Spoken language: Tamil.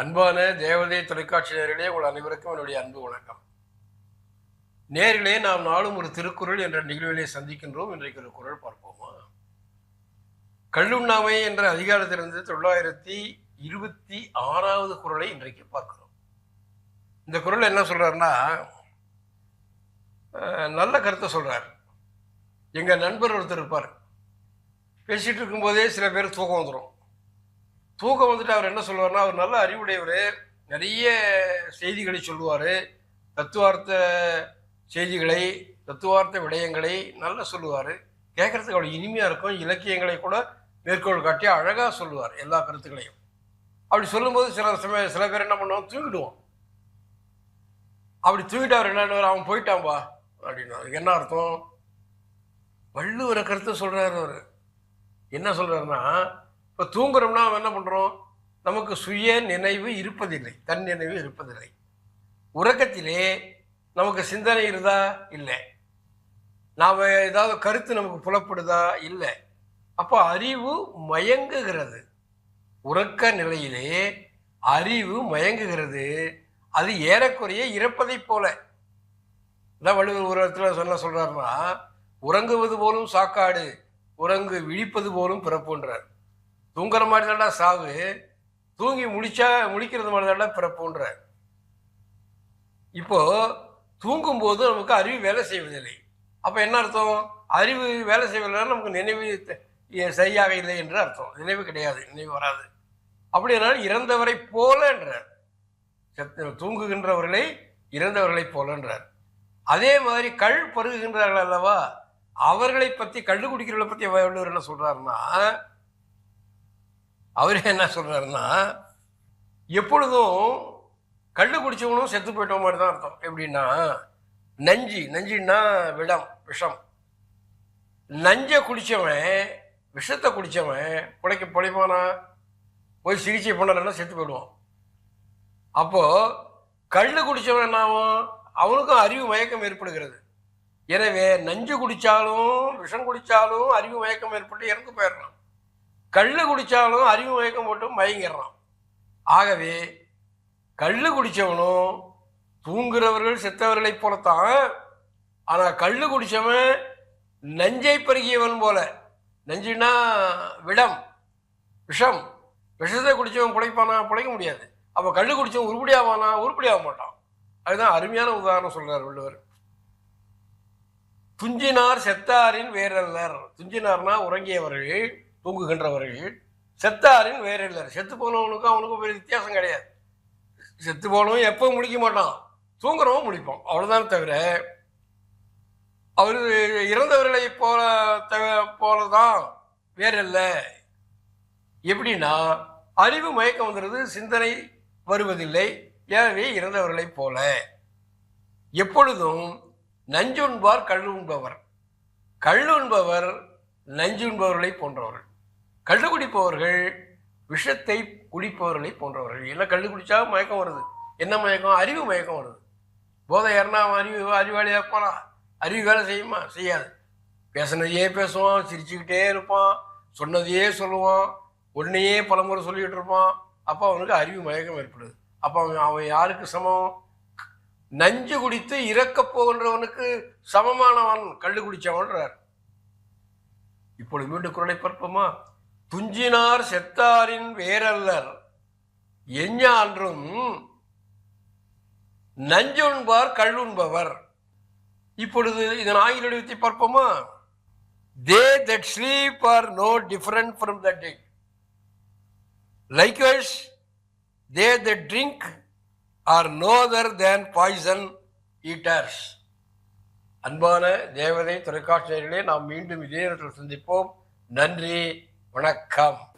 அன்பான தேவதை தொலைக்காட்சி நேர்களே உங்கள் அனைவருக்கும் என்னுடைய அன்பு வணக்கம். நேரிலே நாம் நாளும் ஒரு திருக்குறள் என்ற நிகழ்விலே சந்திக்கின்றோம். இன்றைக்கு ஒரு குறள் பார்ப்போமா? கல்லுண்ணாமை என்ற அதிகாரத்திலிருந்து தொள்ளாயிரத்தி இருபத்தி ஆறாவது குறளை இன்றைக்கு பார்க்கிறோம். இந்த குறள் என்ன சொல்றாருன்னா நல்ல கருத்தை சொல்றார். எங்கள் நண்பர் ஒருத்தர் இருப்பார். பேசிகிட்டு இருக்கும்போதே சில பேர் தூக்கம் வந்துடும் தூக்கம் வந்துட்டு அவர் என்ன சொல்லுவார்னா அவர் நல்ல அறிவுடையவர். நிறைய செய்திகளை சொல்லுவார். தத்துவார்த்த செய்திகளை தத்துவார்த்த விடயங்களை நல்லா சொல்லுவார். கேட்கறதுக்கு அவ்வளோ இனிமையாக இருக்கும். இலக்கியங்களை கூட மேற்கோள் காட்டி அழகாக சொல்லுவார் எல்லா கருத்துக்களையும். அப்படி சொல்லும்போது சில சமய சில பேர் என்ன பண்ணுவோம் தூங்கிடுவோம் அப்படி தூங்கிட்டு அவர் என்ன அவன் போயிட்டான்பா அப்படின்னு. அதுக்கு என்ன அர்த்தம்? வள்ளுவர கருத்தை சொல்கிறார் அவர். என்ன சொல்கிறாருன்னா இப்போ தூங்குறோம்னா என்ன பண்ணுறோம் நமக்கு சுய நினைவு இருப்பதில்லை. தன் நினைவு இருப்பதில்லை. உறக்கத்திலே நமக்கு சிந்தனை இருந்தா இல்லை. நாம் ஏதாவது கருத்து நமக்கு புலப்படுதா? இல்லை. அப்போ அறிவு மயங்குகிறது. உறக்க நிலையிலே அறிவு மயங்குகிறது. அது ஏறக்குறைய இறப்பதைப் போல. இதான் வள்ளுவர் ஒரு இடத்துல சொல்ல சொல்கிறாருன்னா உறங்குவது போலும் சாக்காடு உறங்கு விழிப்பது போலும் பிறப்புன்றார். தூங்குற மாதிரி தாண்டா சாவு. தூங்கி முடிச்சா முடிக்கிறது மாதிரி தாண்டா பிறப்புன்றார் இப்போ தூங்கும்போது நமக்கு அறிவு வேலை செய்வதில்லை. அப்போ என்ன அர்த்தம்? அறிவு வேலை செய்வதில்லை நமக்கு நினைவு சரியாக இல்லை என்று அர்த்தம். நினைவு கிடையாது நினைவு வராது. அப்படினால் இறந்தவரை போல என்றார். தூங்குகின்றவர்களை இறந்தவர்களைப் போலன்றார் அதே மாதிரி கள் பருகுகின்றார்கள் அல்லவா? அவர்களை பற்றி கள்ளு குடிக்கிறவர்களை பற்றி வள்ளுவர் என்ன சொல்கிறாருன்னா அவர் என்ன சொல்கிறாருன்னா எப்பொழுதும் கல் குடிச்சவனும் செத்து போயிட்ட மாதிரி தான் அர்த்தம். எப்படின்னா நஞ்சு நஞ்சுன்னா விடம் விஷம். நஞ்சை குடித்தவன் விஷத்தை குடித்தவன் பிழைக்க பிழைப்பானா? போய் சிகிச்சை பண்ணலன்னா செத்து போயிடுவான். அப்போது கல் குடித்தவன் என்ன ஆகும் அவனுக்கும் அறிவு மயக்கம் ஏற்படுகிறது. எனவே நஞ்சு குடித்தாலும் விஷம் குடித்தாலும் அறிவு மயக்கம் ஏற்பட்டு இறந்து போயிடுறான் கல் குடித்தாலும் அறிவு மயக்கம் போட்டு மயங்கிடுறான். ஆகவே கல் குடித்தவனும் தூங்குறவர்கள் செத்தவர்களைப் போலத்தான். ஆனால் கல் குடித்தவன் நஞ்சை பருகியவன் போல. நஞ்சுனா விடம் விஷம். விஷத்தை குடித்தவன் பிழைப்பானா பிழைக்க முடியாது. அப்போ கல் குடித்தவன் உருப்படியாவானா? உருப்படியாக மாட்டான். அதுதான் அருமையான உதாரணம் சொல்கிறார் வள்ளுவர். துஞ்சினார் செத்தாரின் வேறல்லர். துஞ்சினார்னா உறங்கியவர்கள். தூங்குகின்றவர்கள் செத்தாரின் இல்லை. செத்து போனவனுக்கும் அவனுக்கும் பெரிய வித்தியாசம் கிடையாது. செத்து போனவன் எப்போ முடிக்க மாட்டான். தூங்குறவன் முடிப்போம் அவ்வளோதான் தவிர அவர் இறந்தவர்களை போல தவிர- போலதான் இல்லை. எப்படின்னா அறிவு மயக்கம் வந்துடுது சிந்தனை வருவதில்லை. எனவே இறந்தவர்களைப் போல. எப்பொழுதும் நஞ்சுண்பார் கள்ளுண்பவர் நஞ்சு நஞ்சுண்பவர்களை போன்றவர்கள். கள்ளு குடிப்பவர்கள் விஷத்தை குடிப்பவர்களை போன்றவர்கள். எல்லாம் கள்ளு குடித்தா மயக்கம் வருது. என்ன மயக்கம்? அறிவு மயக்கம் வருது. போதை யாருன்னா அவன் அறிவு அறிவாளியாக இருப்பானா அறிவு வேலை செய்யுமா? செய்யாது. பேசுனதையே பேசுவான் சிரிச்சுக்கிட்டே இருப்பான் சொன்னதையே சொல்லுவான் ஒன்றையே பலமுறை சொல்லிக்கிட்டு இருப்பான். அப்போ அவனுக்கு அறிவு மயக்கம் ஏற்படுது. அப்போ அவன் அவன் யாருக்கு சமம்? நஞ்சு குடித்து இறக்கப் போகின்றவனுக்கு சமமானவன் கள்ளு குடிச்சவன்றார் இப்பொழுது மீண்டும் குரலை பார்ப்போமா? துஞ்சினார் செத்தாரின் வேரல்லர் எஞ்ஞான்றும் நஞ்சுண்பார் கள்ளுண்பவர். இப்பொழுது இதன் ஆயுள் வடிவத்தை பார்ப்போமா? They that sleep are no different from the dead likewise they that drink are no other than poison eaters அன்பான தேவதை தொலைக்காட்சியர்களே நாம் மீண்டும் இதே நேரத்தில் சந்திப்போம். நன்றி. வணக்கம்.